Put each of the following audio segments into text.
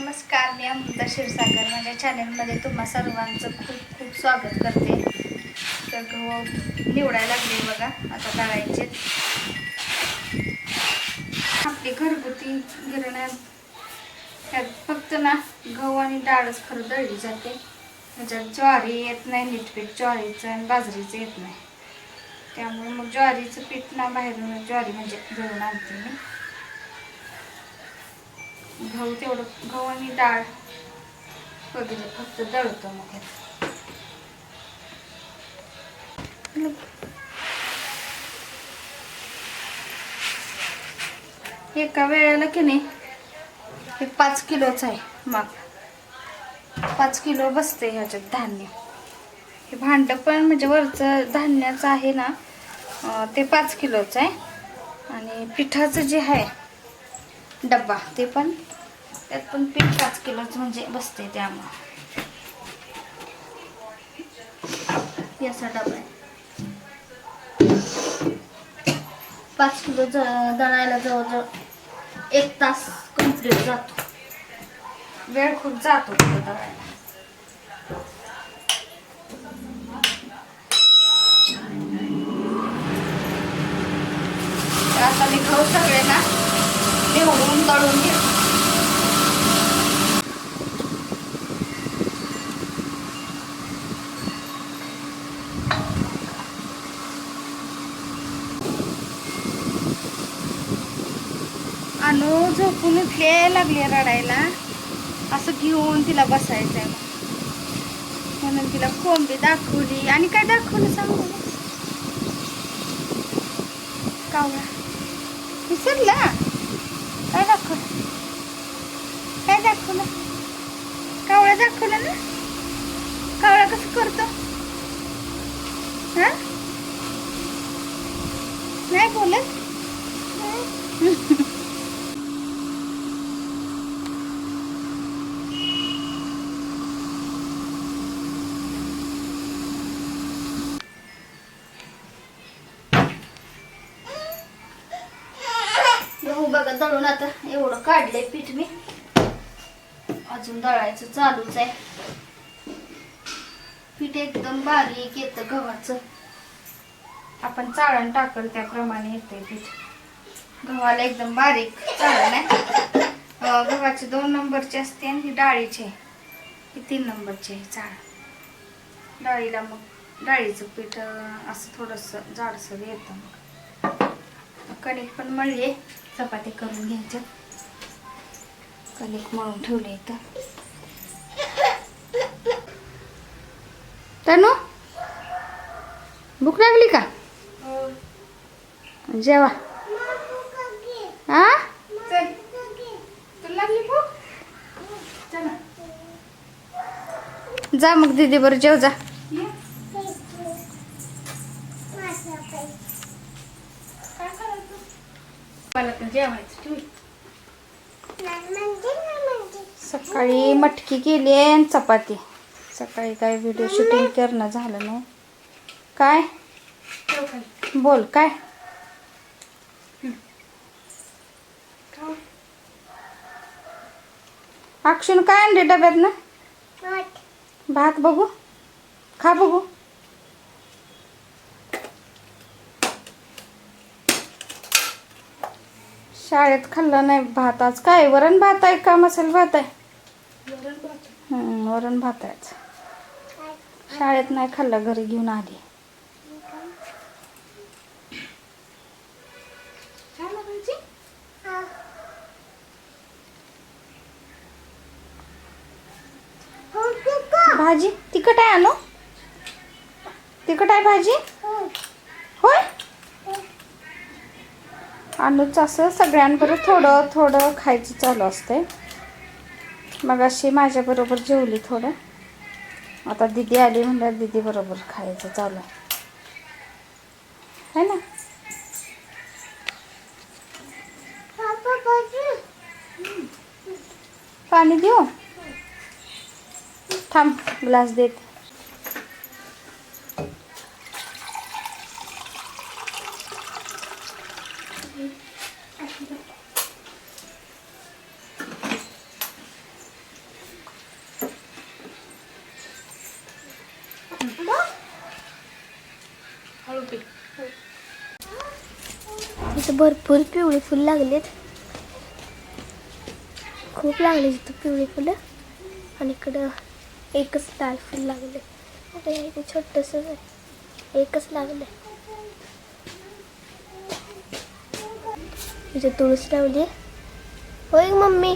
नमस्कार मी अमृता क्षीरसागर. माझ्या चॅनलमध्ये तुम्हा सर्वांचं खूप खूप स्वागत करते. तर गहू निवडायला लागले बघा आता काढायचे आपली घरगुती गिरण्यात त्यात फक्त ना गहू आणि डाळच खरं दळली जाते. त्याच्यात ज्वारी येत नाही नीटपीठ ज्वारीचं आणि बाजरीचं येत नाही. त्यामुळे मग ज्वारीचं पीठ ना बाहेरून ज्वारी म्हणजे दळून आणते मी. गहू तेवढं गहू आणि डाळ. वगैरे फक्त दळतो मग एका वेळेला की नाही हे पाच किलोच आहे माप पाच किलो बसते ह्याच्यात धान्य. हे भांडं पण म्हणजे वरचं धान्याचं आहे ना ते पाच किलोचं आहे. आणि पिठाचं जे आहे डब्बा ते पण त्यात पण पीठ पाच किलोच म्हणजे बसते त्यामुळं याचा डबा आहे. पाच किलो ज दळायला जवळजवळ एक तास कंप्लीट जातो. वेळ खूप जातो दळायला. आता मी खाऊ सगळे ना. निवडून तळून घेतो अनु झोपून उठले लागले रडायला. असं घेऊन तिला बसायचं. आहे म्हणून तिला कोंबी दाखवली. आणि काय दाखवलं सांगू? कावळा. विसरला? काय दाखवलं? काय दाखवलं? कावळा दाखवलं ना? कावळा कसं करतो? हा? नाही बोलत? बघा दळून आता एवढं काढलंय पीठ मी. अजून दळायचं चालूच आहे. पीठ एकदम बारीक येतं गव्हाचं. आपण चाळण टाकल त्याप्रमाणे येते पीठ. गव्हाला एकदम बारीक चाळण आहे. गव्हाचे दोन नंबरचे असते आणि ही डाळीचे. ही तीन नंबरची आहे चाळण. डाळीला मग डाळीचं पीठ असं थोडंसं जाडसर येतं मग. कणिक पण मळली चपाती करून घ्यायच्या. कणिक मळून ठेवले इथं. तनु भूक लागली का? जेवा. हा जा मग दीदी बरं जेव जा. जेवायचं ठेव. सकाळी मटकी केली आहे आणि चपाती. सकाळी काय व्हिडिओ शूटिंग करणं झालं नाही. काय? बोल काय? अक्षून काय आणले डब्यात ना भात बघू. खा बघू. शाळेत खाल्लं नाही भात. आज काय? वरण भात आहे का? मसाला भात आहे? हम्म, वरण भात आहे शाळेत नाही खाल्लं घरी घेऊन आली. भाजी? तिखट आहे आणू तिखट आहे भाजी? अनुच असं सगळ्यांबरोबर थोडं थोडं खायचं चालू असते मग अशी माझ्याबरोबर जेवली थोडं. आता दिदी आली म्हणल्यावर दिदी बरोबर खायचं चालू आहे. ना? पाणी देऊ? थांब ग्लास देत. भरपूर पिवळी फुल लागलेत. खूप लागले इथं पिवळी फुलं. आणि इकडं एकच लाल फुल लागले. आता हे इथे छोटंसं आहे. एकच लागले. इथे तुळस लावली. होय मम्मी.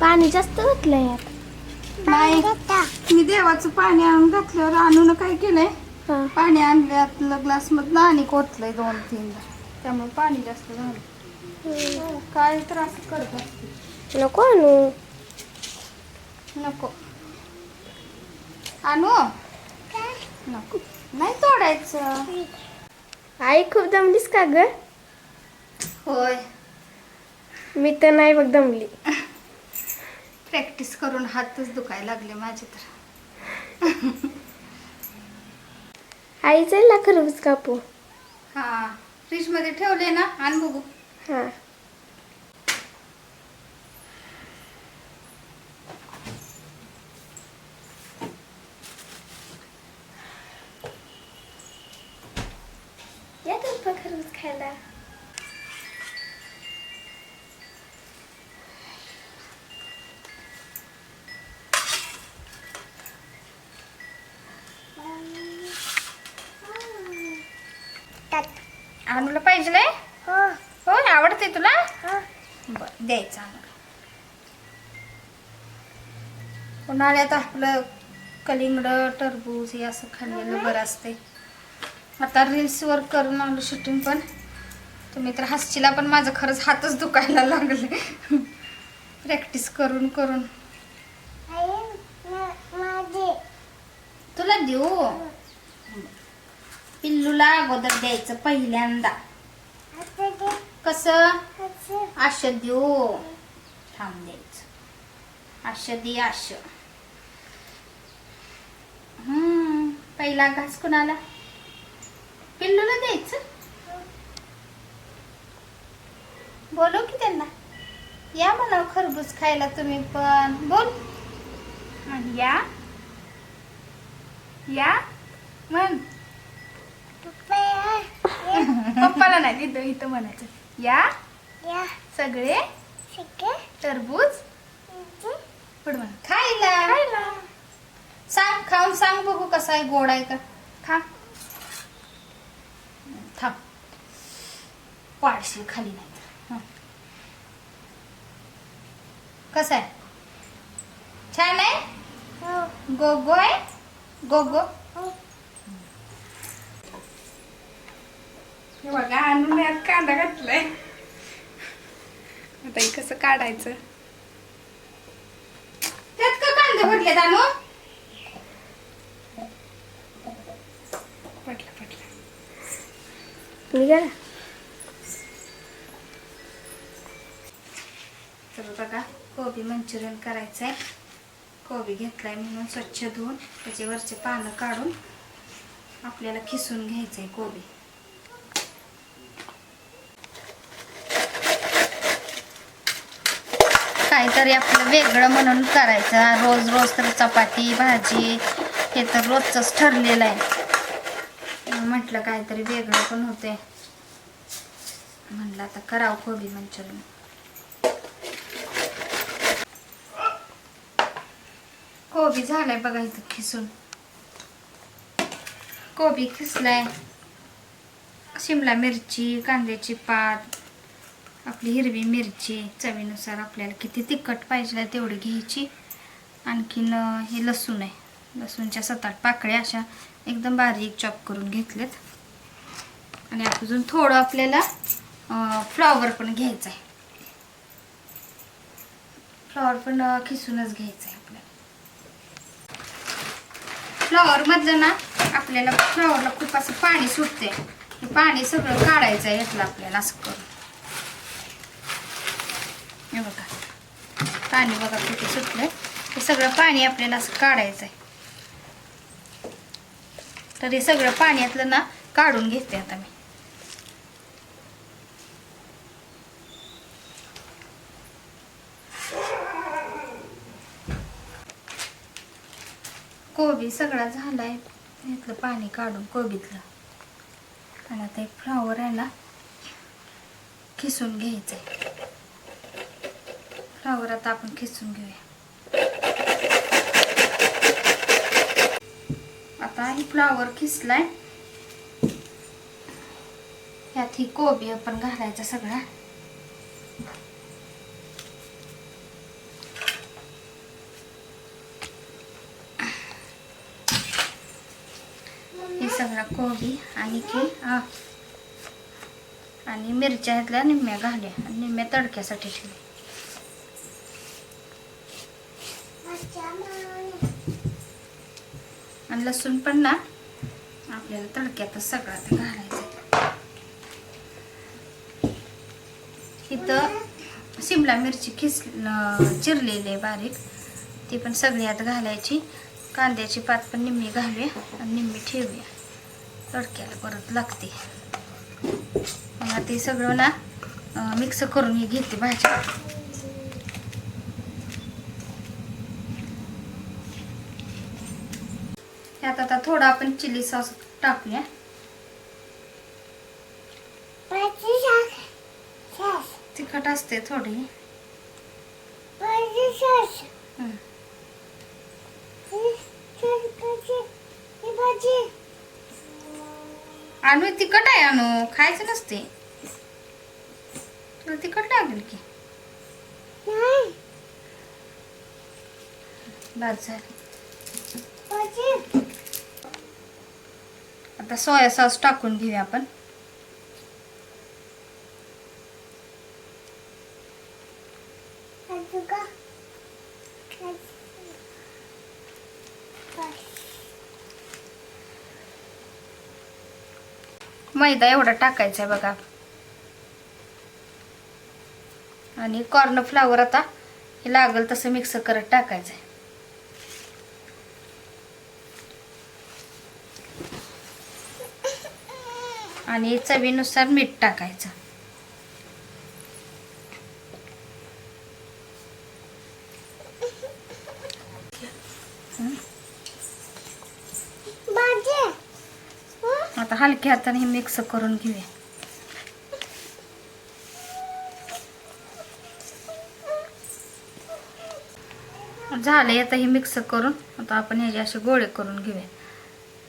पाणी जास्त घातलंय यात. नाही. मी देवाचं पाणी आणून घातल्यावर आणून काय केलंय? पाणी आणल्यातलं ग्लास मधलं आणि कोतलंय दोन तीनदा त्यामुळे पाणी जास्त झालं. काय त्रास करत असते. नको आणू. नको. आणू? नको. नाही तोडायचं. आई खूप दमलीस का ग? होय. मी तर नाही बघ दमली. प्रॅक्टिस करून हातच दुखायला लागले माझे तर. आई चल ना खरबूज कापू. हा. फ्रीजमध्ये ठेवले ना आण बघू. हां. या तर खायला. आणूला पाहिजे नाही? होय आवडते तुला? बर द्यायचं उन्हाळ्यात आपलं कलिंगड टरबूज हे असं खाल्लेलं बरं असते. आता रील्सवर करून आणलं शूटिंग पण. तुम्ही तर हसशीला पण माझं खरंच हातच दुखायला लागले. प्रॅक्टिस करून करून. तुला देऊ? पिल्लूला अगोदर द्यायचं पहिल्यांदा. कसं? आश देऊ. थांब द्यायचं. आश दे आश. हम्म पहिला घास कुणाला? पिल्लूला द्यायचं? बोलव की त्यांना? या म्हणा खरबूज खायला तुम्ही पण. बोल. आणि या. या. म्हण. पप्पाला नाही इथं इथं म्हणायचं. या? सगळे? टरबूज? पुढं म्हण खायला. खायला. सांग खाऊन सांग बघू कसा आहे गोड आहे का. खा. थांब. पाडशील खाली नाही हं. कसं आहे? छान आहे? गो गो आहे गो हे बघा आणून यात कांदा घातलाय. आता हे कसं काढायचं? त्यात का कांदे भरले दानू पटलं पटलं. निघाला. तर बघा कोबी मंचुरियन करायचं आहे कोबी घेतलाय म्हणून स्वच्छ धुवून त्याचे वरचे पानं काढून आपल्याला खिसून घ्यायचं आहे कोबी. काहीतरी आपलं वेगळं म्हणून करायचं. रोज रोज तर चपाती भाजी हे तर रोजच ठरलेलं आहे. म्हटलं काहीतरी वेगळं पण होते म्हणलं आता करावं कोबी मंचुरियन. कोबी झालाय बघा इथं खिसून. कोबी खिसलाय. शिमला मिरची कांद्याची पात आपली हिरवी मिरची चवीनुसार आपल्याला किती तिखट पाहिजे तेवढी घ्यायची. आणखीन हे लसूण आहे. लसूणच्या सात आठ पाकळ्या अशा एकदम बारीक चॉप करून घेतलेत. आणि अजून थोडं आपल्याला फ्लॉवर पण घ्यायचं आहे. फ्लॉवर पण खिसूनच घ्यायचं आहे आपल्याला. फ्लॉवरमधलं ना आपल्याला फ्लॉवरला खूप असं पाणी सुटते हे पाणी सगळं काढायचं आहे यातलं आपल्याला असं करून. हे बघा. पाणी बघा किती सुटलंय. हे सगळं पाणी आपल्याला असं काढायचं आहे तर हे सगळं पाण्यातलं ना काढून घेते आता मी. कोबी सगळा झालाय. यातलं पाणी काढून कोबीतलं. आणि आता एक फ्लावर आहे ना खिसून घ्यायचंय. फ्लावर आता आपण खेचून घेऊया. आता ही फ्लावर खिसलाय. यात ही कोबी आपण घालायचा सगळा. हे सगळा कोबी आणि की हा. आणि मिरच्या ह्यातल्या निम्म्या घाल्या आणि निम्म्या तडक्यासाठी ठेवल्या. आणि लसूण पण ना आपल्याला तडक्यातच सगळं ते घालायचं. इथं शिमला मिरची खिस चिरलेली आहे बारीक. ती पण सगळी आत घालायची. कांद्याची पात पण निम्मी घालूया आणि निम्मी ठेवूया. तडक्याला परत लागते. मग ते सगळं ना मिक्स करून घेते भाजी ह्यात आता थोडा आपण चिली सॉस टाकूया. तिखट असते थोडी. हं. आणू तिखट आहे आणू खायचं नसते तुला तिखट लागेल की? झाली. आता सोया सॉस टाकून घेऊया आपण. मैदा एवढा टाकायचा आहे बघा. आणि कॉर्नफ्लावर आता हे लागल तसं मिक्स करत टाकायचं आहे. आणि चवीनुसार मीठ टाकायचं. आता हलक्या हाताने हे मिक्स करून घेऊया. झाले आता हे मिक्स करून. आता आपण ह्याचे असे गोळे करून घेऊया.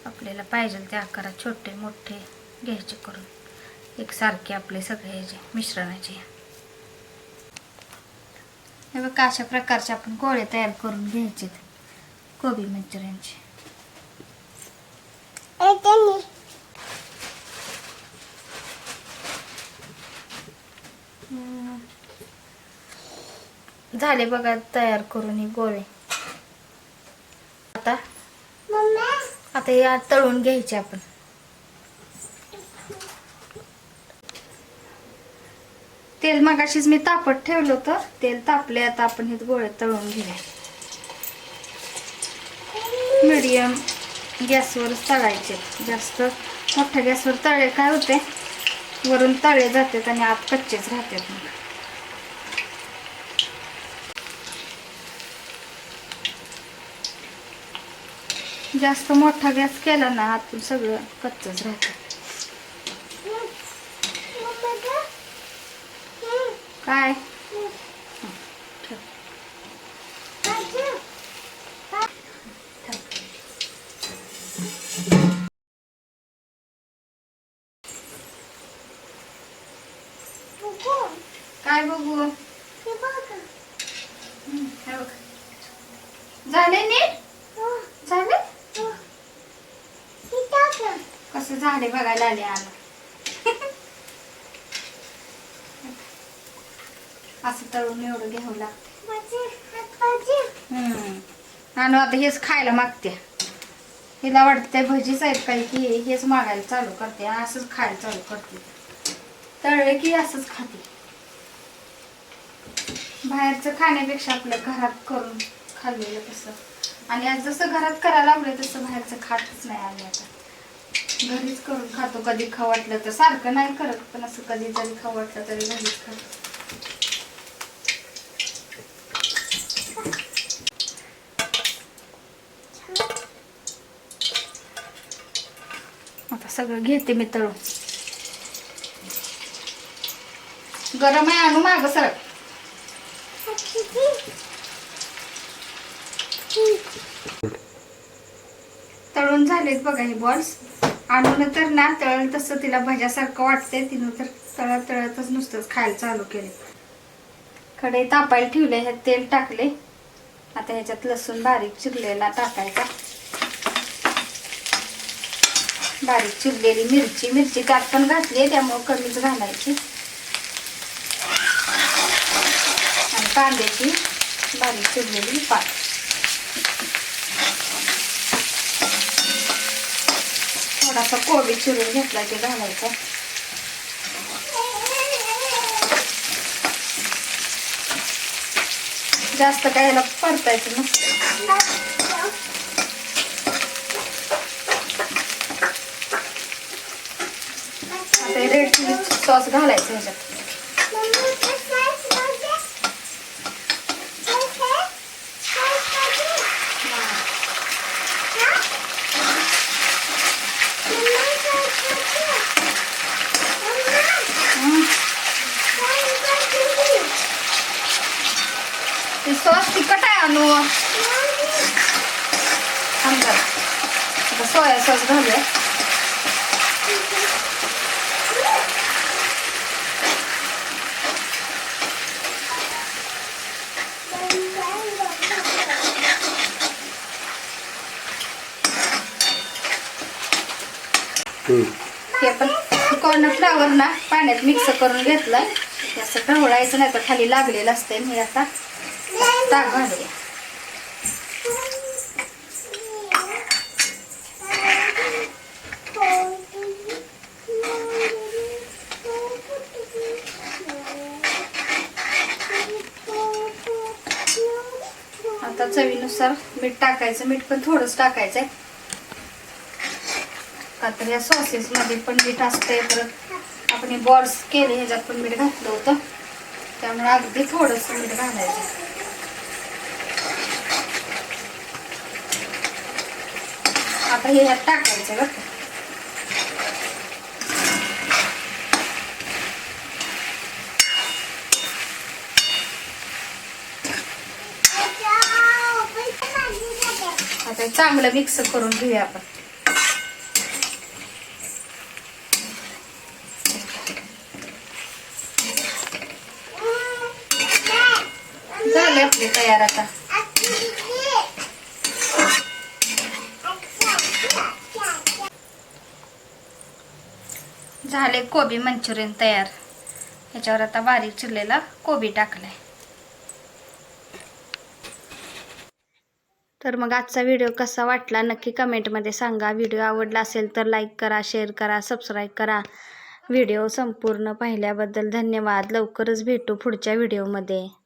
आपल्याला पाहिजे त्या आकारात छोटे मोठे. घ्यायचे करून. एकसारखे आपले सगळे ह्याचे मिश्रणाचे हे बघा अशा प्रकारचे आपण गोळे तयार करून घ्यायचे कोबी मंचुरियनचे. झाले बघा तयार करून हे गोळे. आता? आता हे तळून घ्यायचे आपण. तेल मगाशीच मी तापत ठेवलं होतं. तेल तापले आता आपण हे गोळे तळून घेऊया. मिडियम गॅसवरच तळायचे. जास्त मोठ्या गॅसवर तळे काय होते? वरून तळे जातात आणि आत कच्चेच राहतात मग. जास्त मोठा गॅस केला ना आतून सगळं कच्चच राहतं. काय हं, ठेव. ठेव. काय बघू हं, हे बघ. झाले नीट झाले कसं झाले बघायला आले आलं असं तळून एवढं घ्यावं लागतं हम्म. आणि आता हेच खायला मागते. हिला वाटते भजीच आहेत काही की हेच मागायला चालू करते असंच खायला चालू करते. तळले की असंच खाते. बाहेरचं खाण्यापेक्षा आपल्या घरात करून खाल्लेलं कसं आणि आज जसं घरात करायला लागलं तसं बाहेरचं खातच नाही आम्ही आता. घरीच करून खातो कधी खाऊ वाटलं तर सारखं नाही करत पण असं कधी जरी खाऊ वाटलं तरी घरीच खातो. आता सगळं घेते मी तळून. गरम आहे आणू माग सर तळून झालेत बघा हे बॉल्स आणून तर ना तळण तसं तिला भज्यासारखं वाटतंय तिनं तर तळत तळतच नुसतंच खायला चालू केले कडे तापायला ठेवले ह्यात तेल टाकले आता ह्याच्यात लसूण बारीक चिरलेला टाकायचा. बारीक चिरलेली मिरची मिरची काट पण घातली त्यामुळं कमीच घालायची. आणि कांद्याची बारीक चिरलेली पात. थोडासा कोबी चिरून घेतला ते घालायचा. जास्त काय याला परतायचं नसतं आता रेड चिली सॉस घालायचं ह्याच्यात. ते सॉस तिखट आहे अनु. थांब आता सोया सॉस घालूया. हे आपण कॉर्नफ्लावर ना पाण्यात मिक्स करून घेतलं. असं ढवळायचं नाही तर खाली लागलेलं असतंय. मी आता ताक घालूया. आता चवीनुसार मीठ टाकायचं. मीठ पण थोडंच टाकायचं आहे का तर या सॉसेसमध्ये पण मीठ असतंय. परत आपण बॉल्स केले ह्याच्यात पण मीठ घातलं होतं. त्यामुळे अगदी थोडंसं मीठ घालायचं. आता हे ह्यात टाकायचं बघ आता चांगलं मिक्स करून घेऊया आपण. झाले आपले तयार आता. झाले कोबी मंचुरियन तयार. ह्याच्यावर आता बारीक चिरलेला कोबी टाकलाय. तर मग आजचा व्हिडिओ कसा वाटला नक्की कमेंटमध्ये सांगा. व्हिडिओ आवडला असेल तर लाईक करा शेअर करा सबस्क्राईब करा. व्हिडिओ संपूर्ण पाहिल्याबद्दल धन्यवाद. लवकरच भेटू पुढच्या व्हिडिओमध्ये.